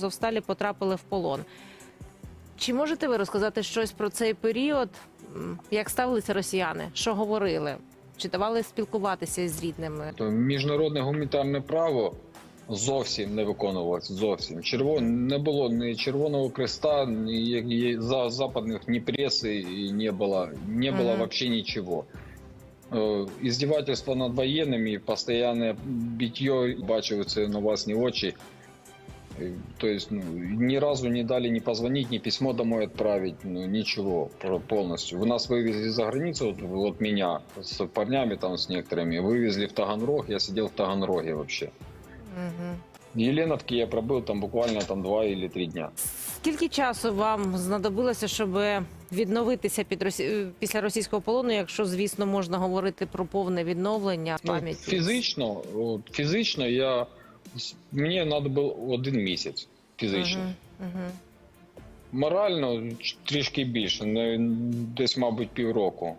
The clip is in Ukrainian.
Азовсталі потрапили в полон. Чи можете ви розказати щось про цей період? Як ставилися росіяни? Що говорили? Чи давали спілкуватися з рідними? То міжнародне гуманітарне право зовсім не виконувалось. Зовсім Червон не було ні Червоного Креста, ні ні за западних ні преси, і не було, не було Мгм. вообще нічого. Е, Іздівательство над воєнними, постійне битье, бачив це на власні очі. Е, То есть ну, ни разу не дали ни позвонить, ни письмо домой отправить, ну ничего про- полностью. Вы нас вывезли за границу, вот, вот меня с парнями там с некоторыми, вывезли в Таганрог, я сидел в Таганроге вообще. Угу. В Еленовке я пробыл там буквально там два или три дня. Скільки часу вам знадобилося, щоб відновитися під росі... після російського полону, якщо, звісно, можна говорити про повне відновлення Ну, пам'яті? фізично, от, фізично я мені треба було один місяць фізично. Мгм, мгм. Морально трішки більше, десь, мабуть, півроку.